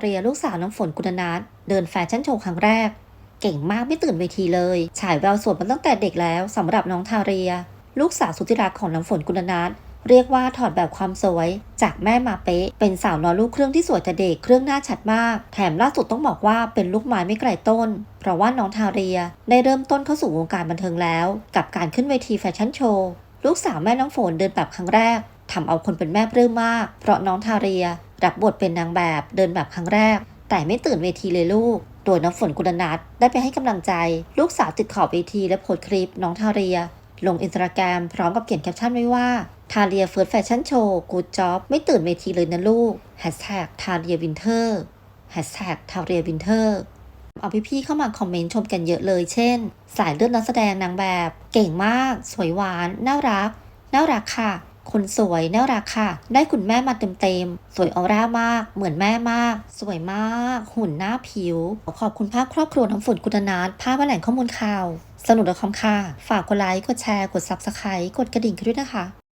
เรียลูกสาวน้ำฝนกุณนัทเดินแฟชั่นโชว์ครั้งแรก เก่งมากไม่ตื่นเวทีเลย ฉายแววสวยมาตั้งแต่เด็กแล้วสำหรับน้องทาเรีย ลูกสาวสุดที่รักของน้ำฝนกุณนัทเรียกว่าถอดแบบความสวย จากแม่มาเป๊ะ เป็นสาวนอนลูกเครื่องที่สวยแต่เด็กเครื่องหน้าชัดมาก แถมล่าสุดต้องบอกว่าเป็นลูกไม้ไม่ไกลต้น เพราะว่าน้องทาเรีย ได้เริ่มต้นเข้าสู่วงการบันเทิงแล้ว กับการขึ้นเวทีแฟชั่นโชว์ลูกสาวแม่น้องฝนเดินแบบครั้งแรกทำเอาคนเป็นแม่ปลื้มมาก เพราะน้องทาเรีย รับบทเป็นนางแบบเดินแบบครั้งแรก แต่ไม่ตื่นเวทีเลยลูก โดยน้ำฝนกุลนัทได้ไปให้กำลังใจ ลูกสาวติดขอบเวทีและโพสคลิป น้องทาเรีย ลงอินสตาแกรมพร้อมกับเขียนแคปชั่นไว้ว่าทาเรียเฟิร์สแฟชั่นโชว์กูดจ็อบไม่ตื่นเวทีเลยนะลูกแฮชแท็กทาเรียวินเทอร์แฮชแท็กทาเรียวินเทอร์เอาพี่ๆเข้ามาคอมเมนต์ชมกันเยอะเลย เช่น สายเลือดนักแสดงนางแบบ เก่งมาก สวยหวาน น่ารัก น่ารักค่ะ คนสวยน่ารักค่ะ ได้คุณแม่มาเต็มๆ สวยออร่ามาก เหมือนแม่มาก สวยมาก หุ่นหน้าผิว ขอบคุณภาพครอบครัวน้ำฝนกุณนาทภาพแหล่งข้อมูลข่าว สนุกและคอมค่ะ ฝากกดไลค์ กดแชร์ กด Subscribe กดกระดิ่งกันด้วยนะคะ